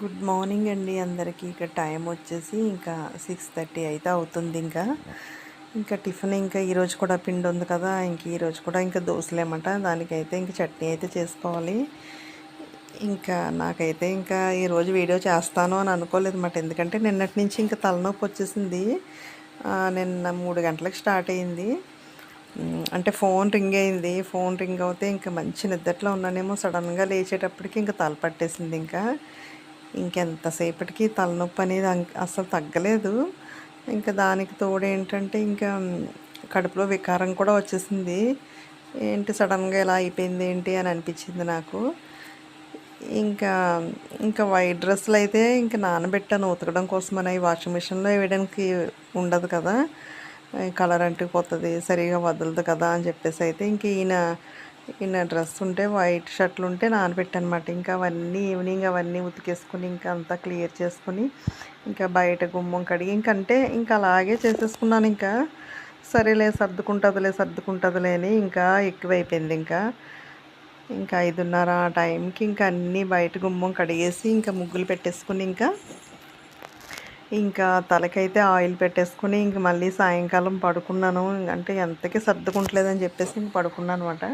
Good morning అండి అందరికీ. ఇక టైం వచ్చేసి ఇంకా సిక్స్ థర్టీ అయితే అవుతుంది ఇంకా. ఇంకా టిఫిన్ ఇంకా ఈరోజు కూడా పిండి ఉంది కదా ఇంక ఈరోజు కూడా ఇంకా దోశలేమట దానికైతే ఇంకా చట్నీ అయితే చేసుకోవాలి. ఇంకా నాకైతే ఇంకా ఈరోజు వీడియో చేస్తాను అని అనుకోలేదు అన్నమాట. ఎందుకంటే నిన్నటి నుంచి ఇంకా తలనొప్పి వచ్చేసింది. నిన్న మూడు గంటలకు స్టార్ట్ అయింది. అంటే ఫోన్ రింగ్ అయింది. ఫోన్ రింగ్ అవుతే ఇంకా మంచి నిద్రలో ఉన్నానేమో సడన్గా లేచేటప్పటికి ఇంకా తల పట్టేసింది ఇంకా. ఇంకెంతసేపటికి తలనొప్పి అనేది అసలు తగ్గలేదు. ఇంకా దానికి తోడు ఏంటంటే ఇంకా కడుపులో వికారం కూడా వచ్చేసింది. ఏంటి సడన్గా ఇలా అయిపోయింది ఏంటి అని అనిపించింది నాకు. ఇంకా ఇంకా వైట్ డ్రెస్సులు అయితే ఇంకా నానబెట్టాను. ఉతకడం కోసం అని వాషింగ్ మిషన్లో వేయడానికి ఉండదు కదా. కలర్ అంటుకుపోతుంది సరిగా వదలదు కదా అని చెప్పేసి అయితే ఇంక ఈయన నా డ్రెస్ ఉంటే వైట్ షర్ట్లు ఉంటే నానబెట్టాను అనమాట ఇంకా అవన్నీ ఈవినింగ్ అవన్నీ ఉతికేసుకుని ఇంకా అంతా క్లియర్ చేసుకుని ఇంకా బయట గుమ్మం కడిగి ఇంకంటే ఇంకా అలాగే చేసేసుకున్నాను ఇంకా. సరేలే సర్దుకుంటుందిలే సర్దుకుంటుందిలే అని ఇంకా ఎక్కువైపోయింది ఇంకా. ఇంకా ఐదున్నర ఆ టైంకి ఇంకా అన్నీ బయట గుమ్మం కడిగేసి ఇంకా ముగ్గులు పెట్టేసుకుని ఇంకా ఇంకా తలకైతే ఆయిల్ పెట్టేసుకుని ఇంక మళ్ళీ సాయంకాలం పడుకున్నాను. అంటే ఎంతకీ సర్దుకుంటలేదని చెప్పేసి ఇంక పడుకున్నాను అనమాట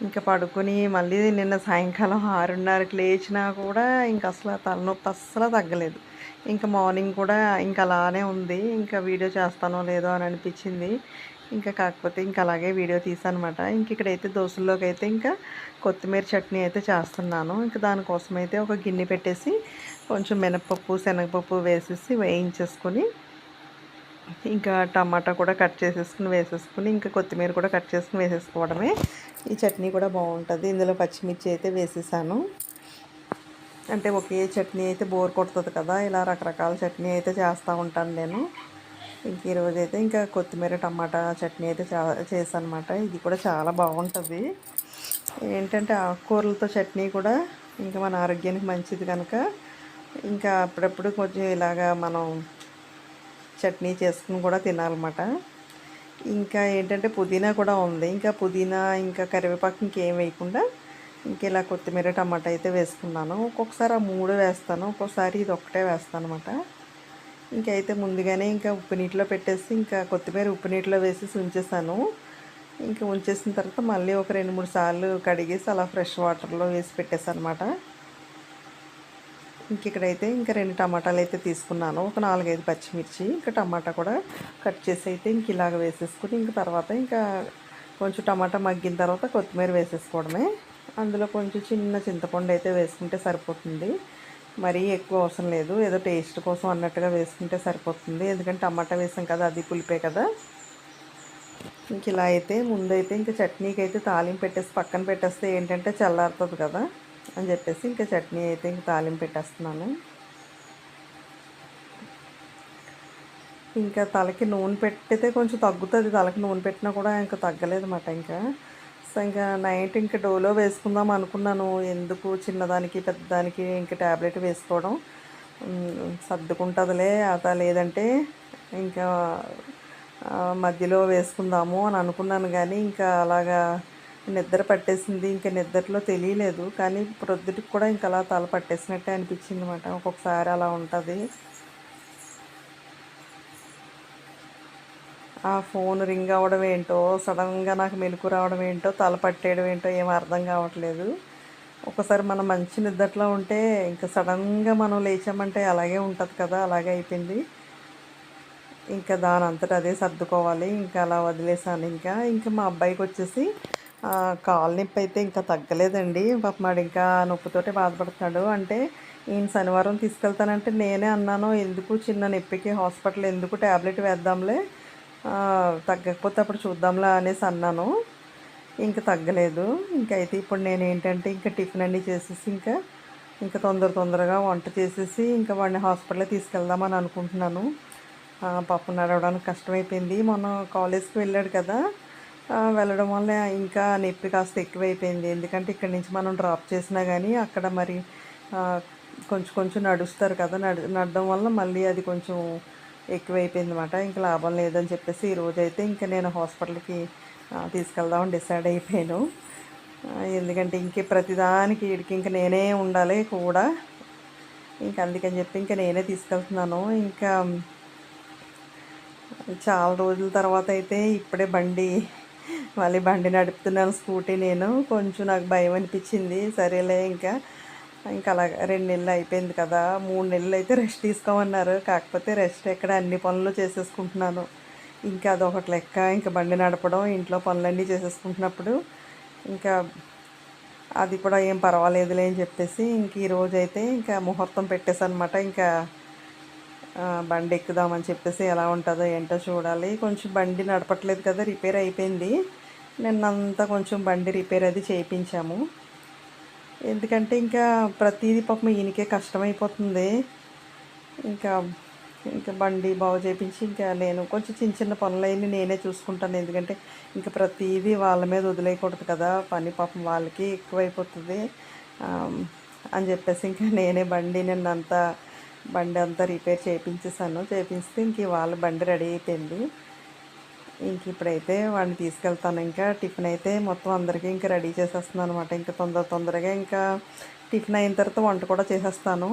ఇంకా పడుకుని మళ్ళీ నిన్న సాయంకాలం ఆరున్నరకి లేచినా కూడా ఇంకా అసలు తలనొప్పి అస్సలు తగ్గలేదు. ఇంకా మార్నింగ్ కూడా ఇంకా అలానే ఉంది. ఇంకా వీడియో చేస్తానో లేదో అని అనిపించింది. ఇంకా కాకపోతే ఇంకా అలాగే వీడియో తీసానమాట ఇంక ఇక్కడైతే దోశల్లోకి అయితే ఇంకా కొత్తిమీర చట్నీ అయితే చేస్తున్నాను. ఇంకా దానికోసం అయితే ఒక గిన్నె పెట్టేసి కొంచెం మినపప్పు శనగపప్పు వేసేసి వేయించేసుకొని ఇంకా టమాటా కూడా కట్ చేసేసుకుని వేసేసుకుని ఇంకా కొత్తిమీర కూడా కట్ చేసుకుని వేసేసుకోవడమే. ఈ చట్నీ కూడా బాగుంటుంది. ఇందులో పచ్చిమిర్చి అయితే వేసేసాను. అంటే ఒకే చట్నీ అయితే బోర్ కొడుతుంది కదా ఇలా రకరకాల చట్నీ అయితే చేస్తూ ఉంటాను నేను. ఇంక ఈరోజు అయితే ఇంకా కొత్తిమీర టమాటా చట్నీ అయితే చేశాను చేశానమాట. ఇది కూడా చాలా బాగుంటుంది. ఏంటంటే ఆకుకూరలతో చట్నీ కూడా ఇంకా మన ఆరోగ్యానికి మంచిది కనుక ఇంకా అప్పుడప్పుడు కొంచెం ఇలాగా మనం చట్నీ చేసుకుని కూడా తినాలన్నమాట. ఇంకా ఏంటంటే పుదీనా కూడా ఉంది. ఇంకా పుదీనా ఇంకా కరివేపాకు ఇంకేం వేయకుండా ఇంక ఇలా కొత్తిమీర టమాటా అయితే వేసుకున్నాను. ఒక్కొక్కసారి ఆ మూడు వేస్తాను. ఒక్కొక్కసారి ఇది ఒకటే వేస్తాను అనమాట ఇంకైతే ముందుగానే ఇంకా ఉప్పు నీటిలో పెట్టేసి ఇంకా కొత్తిమీర ఉప్పు నీటిలో వేసేసి ఉంచేసాను ఇంకా ఉంచేసిన తర్వాత మళ్ళీ ఒక రెండు మూడు సార్లు కడిగేసి అలా ఫ్రెష్ వాటర్లో వేసి పెట్టేసాను అనమాట ఇంక ఇక్కడైతే ఇంకా రెండు టమాటాలు అయితే తీసుకున్నాను. ఒక నాలుగైదు పచ్చిమిర్చి ఇంకా టమాటా కూడా కట్ చేసి అయితే ఇంక ఇలాగ వేసేసుకుని ఇంక తర్వాత ఇంకా కొంచెం టమాటా మగ్గిన తర్వాత కొత్తిమీర వేసేసుకోవడమే. అందులో కొంచెం చిన్న చింతపండు అయితే వేసుకుంటే సరిపోతుంది. మరీ ఎక్కువ అవసరం లేదు. ఏదో టేస్ట్ కోసం అన్నట్టుగా వేసుకుంటే సరిపోతుంది. ఎందుకంటే టమాటా వేసాం కదా అది పులిపే కదా. ఇంక ఇలా అయితే ముందైతే ఇంకా చట్నీకి అయితే తాలింపు పెట్టేసి పక్కన పెట్టేస్తే ఏంటంటే చల్లారుతుంది కదా. అని చెప్పేసి ఇంకా చట్నీ అయితే ఇంక తాలింపు పెట్టేస్తున్నాను. ఇంకా తలకి నూనె పెట్టితే కొంచెం తగ్గుతుంది. తలకి నూనె పెట్టినా కూడా ఇంకా తగ్గలేదు అన్నమాట ఇంకా. సో ఇంకా నైట్ ఇంకా డోలో వేసుకుందాం అనుకున్నాను. ఎందుకు చిన్నదానికి పెద్దదానికి ఇంకా ట్యాబ్లెట్ వేసుకోవడం? సర్దుకుంటుందిలే. అత లేదంటే ఇంకా మధ్యలో వేసుకుందాము అని అనుకున్నాను కానీ ఇంకా అలాగా నిద్ర పట్టేసింది ఇంకా నిద్రలో తెలియలేదు. కానీ ప్రొద్దుటికి కూడా ఇంకా అలా తల పట్టేసినట్టే అనిపించింది అనమాట ఒక్కొక్కసారి అలా ఉంటుంది. ఆ ఫోన్ రింగ్ అవ్వడం ఏంటో సడన్గా నాకు మెలకు రావడం ఏంటో తల పట్టేయడం ఏంటో ఏం అర్థం కావట్లేదు. ఒకసారి మనం మంచి నిద్రలో ఉంటే ఇంకా సడన్గా మనం లేచామంటే అలాగే ఉంటుంది కదా అలాగే అయిపోయింది. ఇంకా దాని అంతటా అదే సర్దుకోవాలి ఇంకా అలా వదిలేసాను. ఇంకా ఇంకా మా అబ్బాయికి వచ్చేసి కాలు నొప్పి అయితే ఇంకా తగ్గలేదండి. పాప మాడు ఇంకా నొప్పితోటే బాధపడుతున్నాడు. అంటే ఈయన శనివారం తీసుకెళ్తానంటే నేనే అన్నాను ఎందుకు చిన్న నొప్పికి హాస్పిటల్ ఎందుకు ట్యాబ్లెట్ వేద్దాంలే? తగ్గకపోతే అప్పుడు చూద్దాంలే అనేసి అన్నాను. ఇంకా తగ్గలేదు. ఇంకైతే అయితే ఇప్పుడు నేను ఏంటంటే ఇంకా టిఫిన్ అన్నీ చేసేసి ఇంకా ఇంకా తొందర తొందరగా వంట చేసేసి ఇంకా వాడిని హాస్పిటల్కి తీసుకెళ్దామని అనుకుంటున్నాను. పాపం నడవడానికి కష్టమైపోయింది. మొన్న కాలేజ్కి వెళ్ళాడు కదా. వెళ్ళడం వల్ల ఇంకా నొప్పి కాస్త ఎక్కువైపోయింది. ఎందుకంటే ఇక్కడ నుంచి మనం డ్రాప్ చేసినా కానీ అక్కడ మరి కొంచెం కొంచెం నడుస్తారు కదా నడు నడడం వల్ల మళ్ళీ అది కొంచెం ఎక్కువైపోయింది అనమాట ఇంకా లాభం లేదని చెప్పేసి ఈరోజు అయితే ఇంకా నేను హాస్పిటల్కి తీసుకెళ్దామని డిసైడ్ అయిపోయాను. ఎందుకంటే ఇంకే ప్రతిదానికి వీడికి ఇంకా నేనే ఉండాలి కూడా. ఇంకా అందుకని చెప్పి ఇంకా నేనే తీసుకెళ్తున్నాను. ఇంకా చాలా రోజుల తర్వాత అయితే ఇప్పుడే బండి మళ్ళీ బండి నడుపుతున్నాను స్కూటీ నేను. కొంచెం నాకు భయం అనిపించింది. సరేలే ఇంకా. ఇంకా అలా రెండు నెలలు అయిపోయింది కదా. మూడు నెలలు అయితే రెస్ట్ తీసుకోమన్నారు. కాకపోతే రెస్ట్ ఎక్కడ అన్ని పనులు చేసేసుకుంటున్నాను. ఇంకా అదొకటి లెక్క. ఇంకా బండి నడపడం ఇంట్లో పనులన్నీ చేసేసుకుంటున్నప్పుడు ఇంకా అది కూడా ఏం పర్వాలేదులే అని చెప్పేసి ఇంక ఈరోజైతే అయితే ఇంకా ముహూర్తం పెట్టేసనమాట. అనమాట ఇంకా బండి ఎక్కుదామని చెప్పేసి ఎలా ఉంటుందో ఏంటో చూడాలి. కొంచెం బండి నడపట్లేదు కదా రిపేర్ అయిపోయింది. నిన్నంతా కొంచెం బండి రిపేర్ అది చేయించాము. ఎందుకంటే ఇంకా ప్రతిదీ పాపం ఈయనకే కష్టమైపోతుంది. ఇంకా ఇంకా బండి బాగు చేయించి ఇంకా నేను కొంచెం చిన్న చిన్న పనులన్నీ నేనే చూసుకుంటాను. ఎందుకంటే ఇంకా ప్రతిదీ వాళ్ళ మీద వదిలేయకూడదు కదా పని పాపం వాళ్ళకి ఎక్కువైపోతుంది. అని చెప్పేసి ఇంకా నేనే బండి నిన్నంతా బండి అంతా రిపేర్ చేయించేసాను చేయించితే ఇంక వాళ్ళ బండి రెడీ అయిపోయింది. ఇంక ఇప్పుడైతే వాడిని తీసుకెళ్తాను. ఇంకా టిఫిన్ అయితే మొత్తం అందరికీ ఇంకా రెడీ చేసేస్తున్నాను అనమాట ఇంకా తొందర తొందరగా ఇంకా టిఫిన్ అయిన తర్వాత వంట కూడా చేసేస్తాను.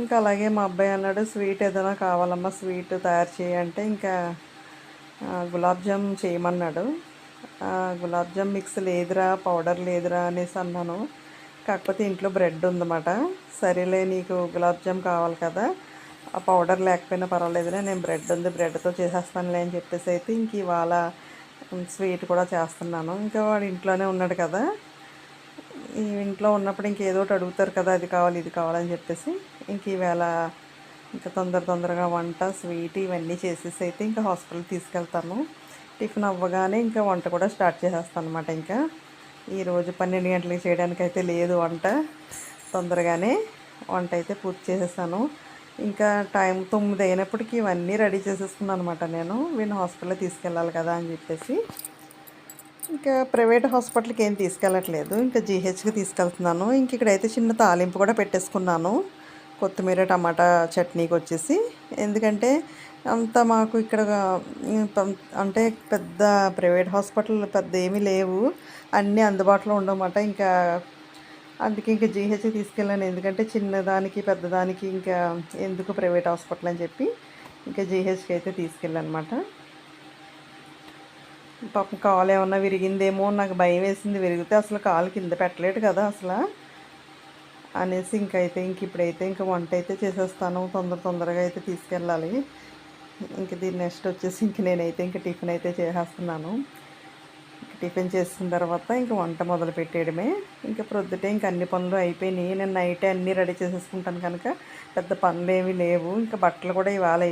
ఇంకా అలాగే మా అబ్బాయి అన్నాడు స్వీట్ ఏదైనా కావాలమ్మా స్వీట్ తయారు చేయంటే ఇంకా గులాబ్జామ్ గులాబ్ జామ్ చేయమన్నాడు. గులాబ్జామ్ గులాబ్ జామ్ మిక్స్ లేదురా పౌడర్ లేదురా అనేసి అన్నాను. కాకపోతే ఇంట్లో బ్రెడ్ ఉందన్నమాట. సరేలే నీకు గులాబ్ జామ్ కావాలి కదా. ఆ పౌడర్ లేకపోయినా పర్వాలేదులే నేను బ్రెడ్ ఉంది బ్రెడ్తో చేసేస్తానులే అని చెప్పేసి అయితే ఇంక ఇవాళ స్వీట్ కూడా చేస్తున్నాను. ఇంకా వాడు ఇంట్లోనే ఉన్నాడు కదా. ఈ ఇంట్లో ఉన్నప్పుడు ఇంకేదో ఒకటి అడుగుతారు కదా అది కావాలి ఇది కావాలని చెప్పేసి. ఇంక ఈవేళ ఇంకా తొందర తొందరగా వంట స్వీట్ ఇవన్నీ చేసేసి అయితే ఇంకా హాస్పిటల్ తీసుకెళ్తాను. టిఫిన్ అవ్వగానే ఇంకా వంట కూడా స్టార్ట్ చేసేస్తాను అనమాట ఇంకా. ఈరోజు పన్నెండు గంటలకి చేయడానికి అయితే లేదు వంట. తొందరగానే వంట అయితే పూర్తి చేసేసాను ఇంకా టైం తొమ్మిది అయినప్పటికీ ఇవన్నీ రెడీ చేసేసుకున్నాను అనమాట నేను. వీడిని హాస్పిటల్లో తీసుకెళ్ళాలి కదా అని చెప్పేసి. ఇంకా ప్రైవేట్ హాస్పిటల్కి ఏం తీసుకెళ్ళట్లేదు. ఇంకా జీహెచ్కి తీసుకెళ్తున్నాను. ఇంక ఇక్కడైతే చిన్న తాలింపు కూడా పెట్టేసుకున్నాను. కొత్తిమీర టమాటా చట్నీకి వచ్చేసి. ఎందుకంటే అంత మాకు ఇక్కడ అంటే పెద్ద ప్రైవేట్ హాస్పిటల్ పెద్ద ఏమీ లేవు. అన్నీ అందుబాటులో ఉండమాట. ఇంకా అందుకే ఇంకా జీహెచ్కి తీసుకెళ్ళాను. ఎందుకంటే చిన్నదానికి పెద్దదానికి ఇంకా ఎందుకు ప్రైవేట్ హాస్పిటల్ అని చెప్పి ఇంకా జీహెచ్కి అయితే తీసుకెళ్ళాను అనమాట పాపం కాలు ఏమన్నా విరిగిందేమో నాకు భయం వేసింది. విరిగితే అసలు కాలు కింద పెట్టలేడు కదా అసలు. అనేసి ఇంకైతే ఇంక ఇప్పుడైతే ఇంక వంట అయితే చేసేస్తాను. తొందర తొందరగా అయితే తీసుకెళ్ళాలి. ఇంక దీని నెక్స్ట్ వచ్చేసి ఇంక నేనైతే ఇంక టిఫిన్ అయితే చేసేస్తున్నాను. టిఫిన్ చేసిన తర్వాత ఇంక వంట మొదలు పెట్టేయడమే. ఇంకా ప్రొద్దుటే ఇంక అన్ని పనులు అయిపోయినాయి. నేను నైటే అన్నీ రెడీ చేసేసుకుంటాను కనుక పెద్ద పనులు ఏమీ లేవు. ఇంకా బట్టలు కూడా ఇవాళ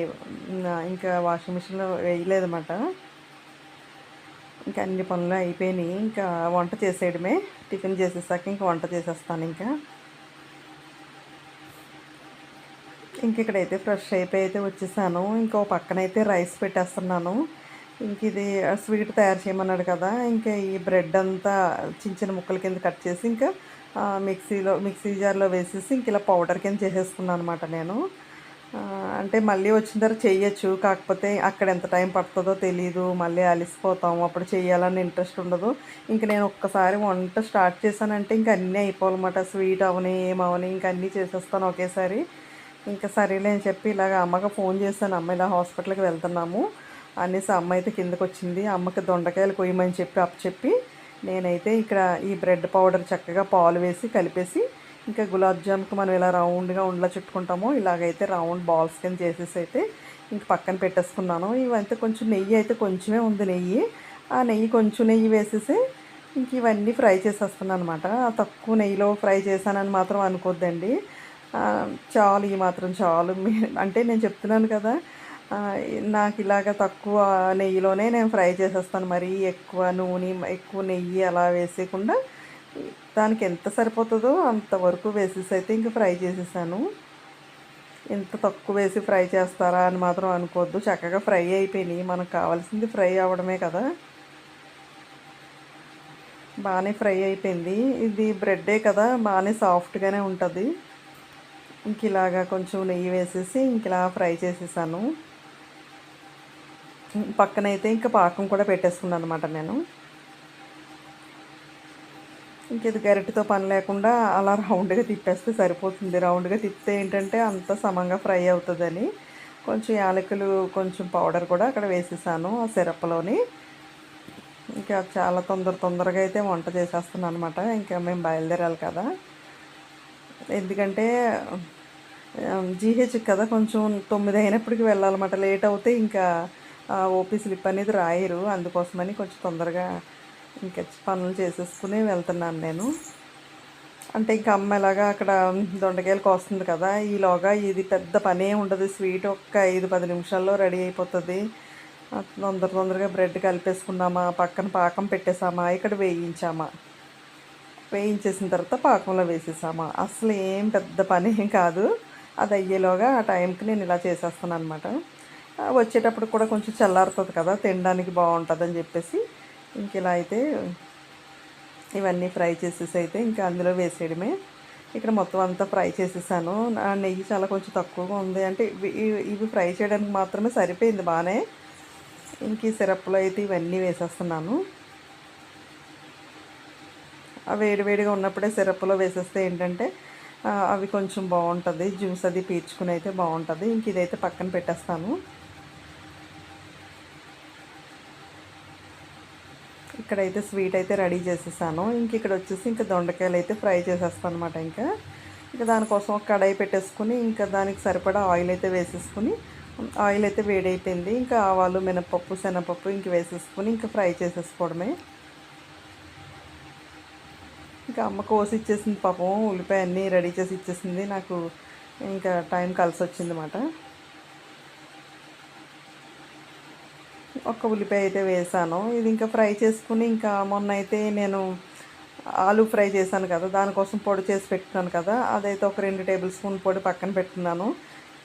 ఇంకా వాషింగ్ మిషన్లో వేయలేదన్నమాట. ఇంకా అన్ని పనులు అయిపోయినాయి. ఇంకా వంట చేసేయడమే. టిఫిన్ చేసేసాక ఇంకా వంట చేసేస్తాను ఇంకా. ఇంక ఇక్కడైతే ఫ్రెష్ అయిపోయి అయితే వచ్చేసాను. ఇంకో పక్కన అయితే రైస్ పెట్టేస్తున్నాను. ఇంక ఇది స్వీట్ తయారు చేయమన్నాడు కదా ఇంకా ఈ బ్రెడ్ అంతా చిన్న చిన్న ముక్కల కింద కట్ చేసి ఇంకా మిక్సీలో మిక్సీ జార్లో వేసేసి ఇంక ఇలా పౌడర్ కింద చేసేసుకున్నాను అనమాట నేను. అంటే మళ్ళీ వచ్చిన తర్వాత చేయొచ్చు కాకపోతే అక్కడ ఎంత టైం పడుతుందో తెలియదు మళ్ళీ అలిసిపోతాం అప్పుడు చేయాలని ఇంట్రెస్ట్ ఉండదు. ఇంక నేను ఒక్కసారి వంట స్టార్ట్ చేశానంటే ఇంక అన్నీ అయిపోవాలన్నమాట స్వీట్ అవని ఏమవని ఇంక అన్నీ చేసేస్తాను ఒకేసారి. ఇంకా సరేలే అని చెప్పి ఇలాగ అమ్మకి ఫోన్ చేశాను అమ్మ ఇలా హాస్పిటల్కి వెళ్తున్నాము. అనేసి అమ్మ అయితే కిందకు వచ్చింది అమ్మకి దొండకాయలు కొయ్యమని చెప్పి అప్పచెప్పి నేనైతే ఇక్కడ ఈ బ్రెడ్ పౌడర్ చక్కగా పాలు వేసి కలిపేసి ఇంకా గులాబ్ జామ్కి మనం ఇలా రౌండ్గా ఉండలా చుట్టుకుంటామో ఇలాగైతే రౌండ్ బాల్స్ కింద చేసేసి అయితే ఇంక పక్కన పెట్టేసుకున్నాను. ఇవైతే కొంచెం నెయ్యి అయితే కొంచెమే ఉంది నెయ్యి. ఆ నెయ్యి కొంచెం నెయ్యి వేసేసి ఇంక ఇవన్నీ ఫ్రై చేసేస్తున్నాను అనమాట తక్కువ నెయ్యిలో ఫ్రై చేశానని మాత్రం అనుకోద్దండి. చాలు ఈ మాత్రం చాలు. అంటే నేను చెప్తున్నాను కదా నాకు ఇలాగ తక్కువ నెయ్యిలోనే నేను ఫ్రై చేసేస్తాను. మరి ఎక్కువ నూనె ఎక్కువ నెయ్యి అలా వేసేయకుండా దానికి ఎంత సరిపోతుందో అంతవరకు వేసేసి అయితే ఇంక ఫ్రై చేసేసాను. ఎంత తక్కువ వేసి ఫ్రై చేస్తారా అని మాత్రం అనుకోవద్దు. చక్కగా ఫ్రై అయిపోయినాయి. మనకు కావాల్సింది ఫ్రై అవ్వడమే కదా. బాగానే ఫ్రై అయిపోయింది. ఇది బ్రెడ్డే కదా బాగానే సాఫ్ట్గానే ఉంటుంది. ఇంక ఇలాగా కొంచెం నెయ్యి వేసేసి ఇంక ఇలా ఫ్రై చేసేసాను. పక్కనైతే ఇంకా పాకం కూడా పెట్టేసుకున్నాను అనమాట నేను. ఇంక ఇది పని లేకుండా అలా రౌండ్గా తిప్పేస్తే సరిపోతుంది. రౌండ్గా తిప్పితే ఏంటంటే అంత సమంగా ఫ్రై అవుతుందని. కొంచెం యాలకులు కొంచెం పౌడర్ కూడా అక్కడ వేసేసాను ఆ సిరప్లోని. ఇంకా చాలా తొందర తొందరగా అయితే వంట చేసేస్తున్నాను అనమాట ఇంకా మేము బయలుదేరాలి కదా. ఎందుకంటే జీహెచ్ కదా కొంచెం తొమ్మిది అయినప్పటికి వెళ్ళాలన్నమాట. లేట్ అవుతే ఇంకా ఓపీ స్లిప్ అనేది రాయరు. అందుకోసమని కొంచెం తొందరగా ఇంకా పనులు చేసేసుకుని వెళ్తున్నాను నేను. అంటే ఇంకా అమ్మ ఎలాగా అక్కడ దొండకాయలకు వస్తుంది కదా ఈలోగా ఇది పెద్ద పనే ఉండదు. స్వీట్ ఒక్క ఐదు పది నిమిషాల్లో రెడీ అయిపోతుంది. తొందర తొందరగా బ్రెడ్ కలిపేసుకున్నామా పక్కన పాకం పెట్టేసామా ఇక్కడ వేయించామా. వేయించేసిన తర్వాత పాకంలో వేసేసామా. అసలు ఏం పెద్ద పని ఏం కాదు. అది అయ్యేలోగా ఆ టైంకి నేను ఇలా చేసేస్తాను అనమాట వచ్చేటప్పుడు కూడా కొంచెం చల్లారుతుంది కదా తినడానికి బాగుంటుందని చెప్పేసి ఇంక ఇలా అయితే ఇవన్నీ ఫ్రై చేసేసి అయితే ఇంకా అందులో వేసేయడమే. ఇక్కడ మొత్తం అంతా ఫ్రై చేసేసాను. ఆ నెయ్యి చాలా కొంచెం తక్కువగా ఉంది. అంటే ఇవి ఫ్రై చేయడానికి మాత్రమే సరిపోయింది బాగానే. ఇంక ఈ సిరప్లో అయితే ఇవన్నీ వేసేస్తున్నాను. ఆ వేడివేడిగా ఉన్నప్పుడే సిరప్లో వేసేస్తే ఏంటంటే అవి కొంచెం బాగుంటుంది. జ్యూస్ అది పీల్చుకుని అయితే బాగుంటుంది. ఇంక ఇదైతే పక్కన పెట్టేస్తాను. ఇక్కడైతే స్వీట్ అయితే రెడీ చేసేసాను. ఇంక ఇక్కడ వచ్చేసి ఇంకా దొండకాయలు అయితే ఫ్రై చేసేస్తాను అనమాట ఇంకా. ఇంకా దానికోసం ఒక కడాయి పెట్టేసుకుని ఇంకా దానికి సరిపడా ఆయిల్ అయితే వేసేసుకుని ఆయిల్ అయితే వేడైపోయింది. ఇంకా ఆవాలు మినపప్పు శనగపప్పు ఇంక వేసేసుకుని ఇంకా ఫ్రై చేసేసుకోవడమే. ఇంకా అమ్మ కోసి ఇచ్చేసింది పాపం ఉల్లిపాయ అన్నీ రెడీ చేసి ఇచ్చేసింది. నాకు ఇంకా టైం కలిసి వచ్చింది ఒక ఉల్లిపాయ అయితే వేసాను. ఇది ఇంకా ఫ్రై చేసుకుని ఇంకా మొన్న అయితే నేను ఆలు ఫ్రై చేశాను కదా దానికోసం పొడి చేసి పెట్టుకున్నాను కదా అదైతే ఒక రెండు టేబుల్ స్పూన్ పొడి పక్కన పెట్టుకున్నాను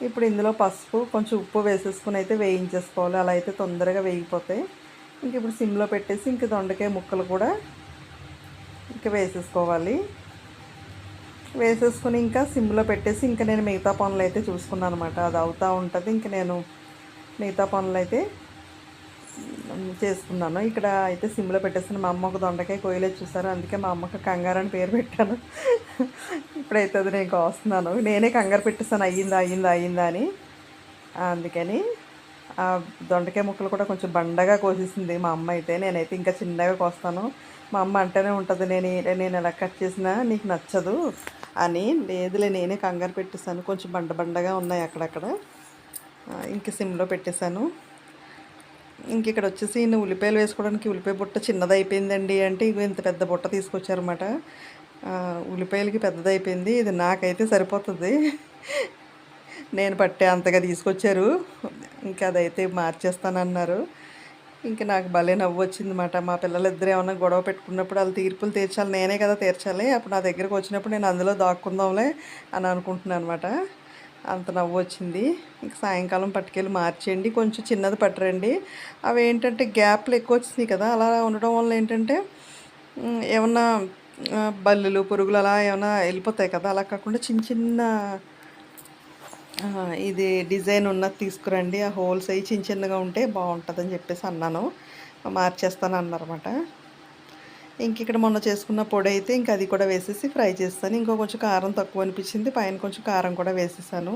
ఇప్పుడు ఇందులో పసుపు కొంచెం ఉప్పు వేసేసుకుని అయితే వేయించేసుకోవాలి. అలా అయితే తొందరగా వేగిపోతాయి. ఇంక ఇప్పుడు సిమ్లో పెట్టేసి ఇంక దొండకాయ ముక్కలు కూడా ఇంకా వేసేసుకోవాలి. వేసేసుకుని ఇంకా సిమ్లో పెట్టేసి ఇంకా నేను మిగతా పనులు అయితే చూసుకున్నాను అనమాట అది అవుతూ ఉంటుంది. ఇంక నేను మిగతా పనులు అయితే చేసుకున్నాను. ఇక్కడ అయితే సిమ్లో పెట్టేసిన మా అమ్మ ఒక దొండకాయ కోయలేదు చూసారు? అందుకే మా అమ్మకి కంగారు అని పేరు పెట్టాను. ఇప్పుడైతే అది నేను కోస్తున్నాను. నేనే కంగారు పెట్టేస్తాను. అయ్యిందా అయ్యిందా అయ్యిందా అని. అందుకని ఆ దొండకాయ ముక్కలు కూడా కొంచెం బండగా కోసేసింది మా అమ్మ అయితే. నేనైతే ఇంకా చిన్నగా కోస్తాను. మా అమ్మ అంటేనే ఉంటుంది నేను నేను ఎలా కట్ చేసినా నీకు నచ్చదు అని. లేదులే నేనే కంగారు పెట్టేసాను కొంచెం బండ బండగా ఉన్నాయి అక్కడక్కడ. ఇంక సిమ్లో పెట్టేశాను. ఇంక ఇక్కడ వచ్చేసి నేను ఉల్లిపాయలు వేసుకోవడానికి ఉల్లిపాయ బుట్ట చిన్నది అయిపోయిందండి అంటే ఇవి ఇంత పెద్ద బుట్ట తీసుకొచ్చారన్నమాట. ఉల్లిపాయలకి పెద్దదైపోయింది ఇది నాకైతే సరిపోతుంది. నేను పట్టే అంతగా తీసుకొచ్చారు. ఇంకా అదైతే మార్చేస్తానన్నారు. ఇంకా నాకు భలే నవ్వు వచ్చిందన్నమాట. మా పిల్లలిద్దరు ఏమన్నా గొడవ పెట్టుకున్నప్పుడు వాళ్ళు తీర్పులు తీర్చాలి నేనే కదా తీర్చాలి. అప్పుడు నా దగ్గరకు వచ్చినప్పుడు నేను అందులో దాక్కుందాంలే అని అనుకుంటున్నాను అనమాట అంత నవ్వు వచ్చింది ఇంక సాయంకాలం పట్టుకెళ్ళి మార్చేయండి కొంచెం చిన్నది పట్టరండి. అవి ఏంటంటే గ్యాప్లు ఎక్కువ వచ్చినాయి కదా అలా ఉండడం వల్ల ఏంటంటే ఏమన్నా బల్లులు పురుగులు అలా ఏమైనా వెళ్ళిపోతాయి కదా అలా కాకుండా చిన్న చిన్న ఇది డిజైన్ ఉన్నది తీసుకురండి. ఆ హోల్స్ అయ్యి చిన్న చిన్నగా ఉంటే బాగుంటుందని చెప్పేసి అన్నాను. మార్చేస్తాను అన్నారన్నమాట ఇంక ఇక్కడ మొన్న చేసుకున్న పొడి అయితే ఇంక అది కూడా వేసేసి ఫ్రై చేస్తాను. ఇంకో కొంచెం కారం తక్కువ అనిపించింది. పైన కొంచెం కారం కూడా వేసేసాను.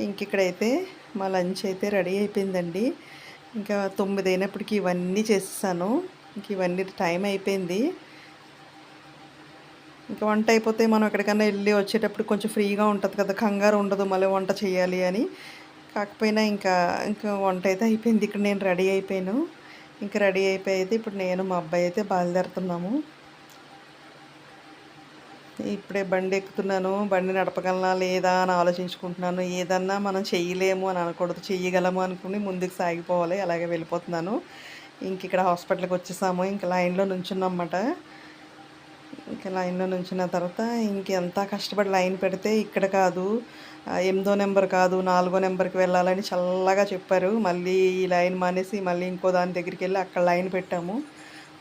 ఇంక ఇక్కడైతే మా లంచ్ అయితే రెడీ అయిపోయిందండి. ఇంకా తొమ్మిది అయినప్పటికీ ఇవన్నీ చేసేసాను. ఇంక ఇవన్నీ టైం అయిపోయింది. ఇంకా వంట అయిపోతే మనం ఎక్కడికైనా వెళ్ళి వచ్చేటప్పుడు కొంచెం ఫ్రీగా ఉంటుంది కదా కంగారు ఉండదు మళ్ళీ వంట చేయాలి అని. కాకపోయినా ఇంకా ఇంకా వంట అయితే అయిపోయింది. ఇక్కడ నేను రెడీ అయిపోయాను. ఇంకా రెడీ అయిపోయేది. ఇప్పుడు నేను మా అబ్బాయి అయితే బయలుదేరుతున్నాము. ఇప్పుడే బండి ఎక్కుతున్నాను. బండి నడపగలనా లేదా అని ఆలోచించుకుంటున్నాను. ఏదన్నా మనం చెయ్యలేము అని అనకూడదు. చెయ్యగలము అనుకుని ముందుకు సాగిపోవాలి. అలాగే వెళ్ళిపోతున్నాను. ఇంక ఇక్కడ హాస్పిటల్కి వచ్చేసాము. ఇంకా లైన్లో నుంచున్నమాట ఇంకా లైన్లో నుంచిన తర్వాత ఇంకెంత కష్టపడి లైన్ పెడితే ఇక్కడ కాదు. ఎనిమిదో నెంబర్ కాదు నాలుగో నెంబర్కి వెళ్ళాలని చల్లగా చెప్పారు. మళ్ళీ ఈ లైన్ మానేసి మళ్ళీ ఇంకో దాని దగ్గరికి వెళ్ళి అక్కడ లైన్ పెట్టాము.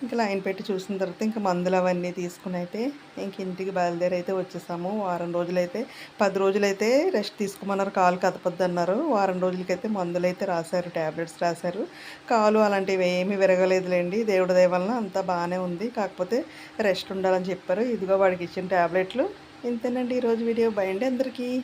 ఇంకా లైన్ పెట్టి చూసిన తర్వాత ఇంకా మందులు అవన్నీ తీసుకుని అయితే ఇంక ఇంటికి బయలుదేరి అయితే వచ్చేసాము. వారం రోజులైతే పది రోజులైతే రెస్ట్ తీసుకోమన్నారు. కాలు కదపద్దన్నారు. వారం రోజులకైతే మందులు అయితే రాశారు ట్యాబ్లెట్స్ రాశారు. కాలు అలాంటివి ఏమీ విరగలేదులేండి. దేవుడి దయ వలన అంతా బాగానే ఉంది. కాకపోతే రెస్ట్ ఉండాలని చెప్పారు. ఇదిగో వాడికి ఇచ్చిన ట్యాబ్లెట్లు ఇంతేనండి ఈరోజు వీడియో. బయండి అందరికీ.